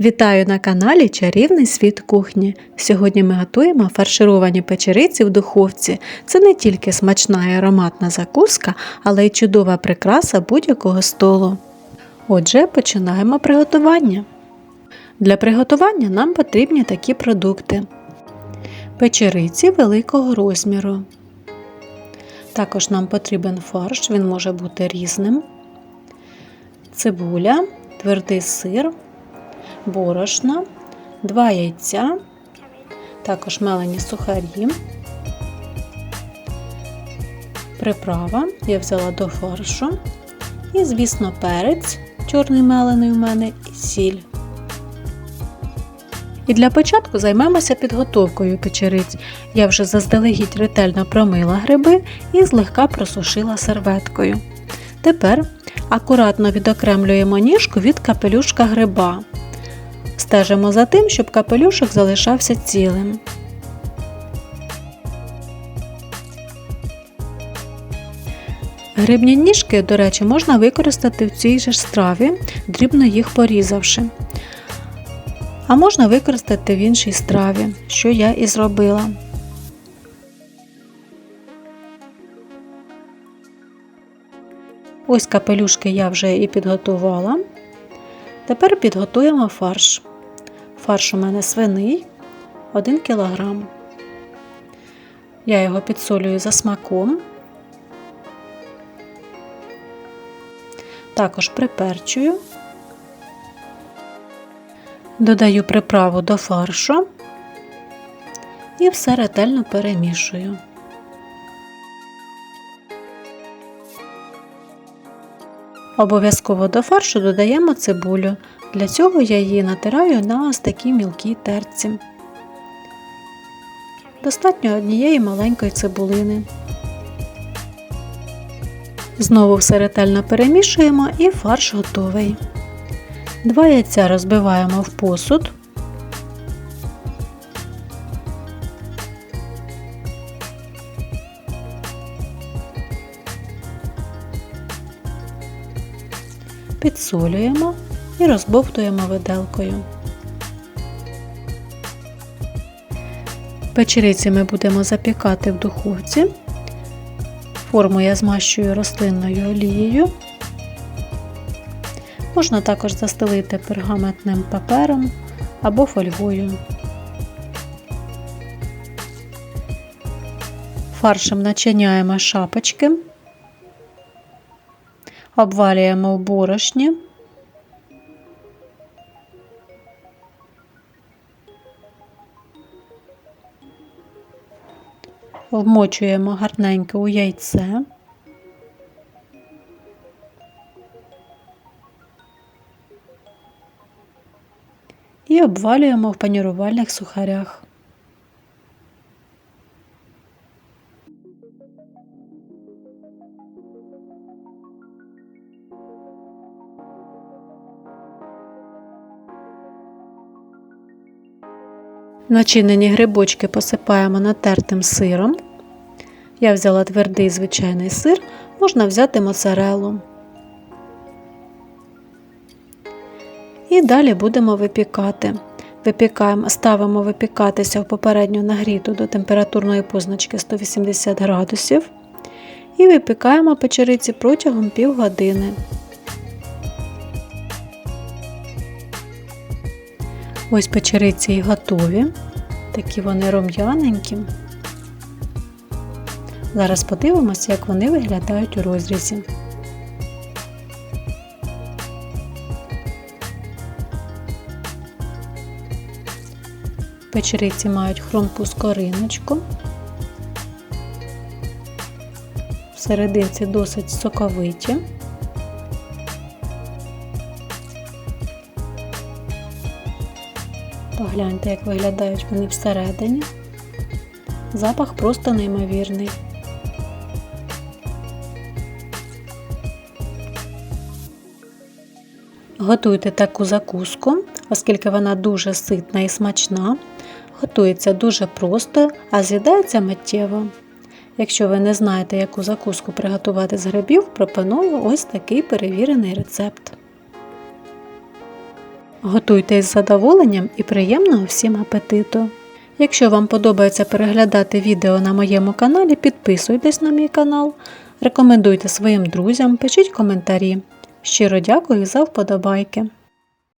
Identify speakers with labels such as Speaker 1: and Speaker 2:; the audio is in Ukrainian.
Speaker 1: Вітаю на каналі Чарівний світ кухні. Сьогодні ми готуємо фаршировані печериці в духовці. Це не тільки смачна і ароматна закуска, але й чудова прикраса будь-якого столу. Отже, починаємо приготування. Для приготування нам потрібні такі продукти: печериці великого розміру. Також нам потрібен фарш, він може бути різним, цибуля, твердий сир борошна, 2 яйця, також мелені сухарі, приправа я взяла до фаршу. І, звісно, перець, чорний мелений у мене і сіль. І для початку займемося підготовкою печериць. Я вже заздалегідь ретельно промила гриби і злегка просушила серветкою. Тепер акуратно відокремлюємо ніжку від капелюшка гриба. Стежимо за тим, щоб капелюшок залишався цілим. Грибні ніжки, до речі, можна використати в цій же страві, дрібно їх порізавши. А можна використати в іншій страві, що я і зробила. Ось капелюшки я вже і підготувала. Тепер підготуємо фарш. Фарш у мене свиний 1 кг. Я його підсолюю за смаком. Також приперчую, додаю приправу до фаршу і все ретельно перемішую. Обов'язково до фаршу додаємо цибулю. Для цього я її натираю на ось такій мілкій терці. Достатньо однієї маленької цибулини. Знову все ретельно перемішуємо і фарш готовий. Два яйця розбиваємо в посуд. Підсолюємо і розбовтуємо виделкою. Печериці ми будемо запікати в духовці. Форму я змащую рослинною олією. Можна також застелити пергаментним папером або фольгою. Фаршем начиняємо шапочки, обвалюємо в борошні. вмочуємо гарненько у яйце. І обвалюємо в панірувальних сухарях. Начинені грибочки посипаємо натертим сиром. Я взяла твердий звичайний сир, можна взяти моцарелу. І далі будемо випікати. Випікаємо, Ставимо випікатися в попередньо нагріту до температурної позначки 180 градусів. І випікаємо печериці протягом півгодини. Ось печериці і готові. Такі вони рум'яненькі. Зараз подивимося, як вони виглядають у розрізі. Печериці мають хромку скориночку. Всерединці досить соковиті. Погляньте, як виглядають вони всередині. Запах просто неймовірний. Готуйте таку закуску, оскільки вона дуже ситна і смачна. Готується дуже просто, а з'їдається миттєво. Якщо ви не знаєте, яку закуску приготувати з грибів, пропоную ось такий перевірений рецепт. Готуйте з задоволенням і приємного всім апетиту! Якщо вам подобається переглядати відео на моєму каналі, підписуйтесь на мій канал, рекомендуйте своїм друзям, пишіть коментарі. Щиро дякую за вподобайки.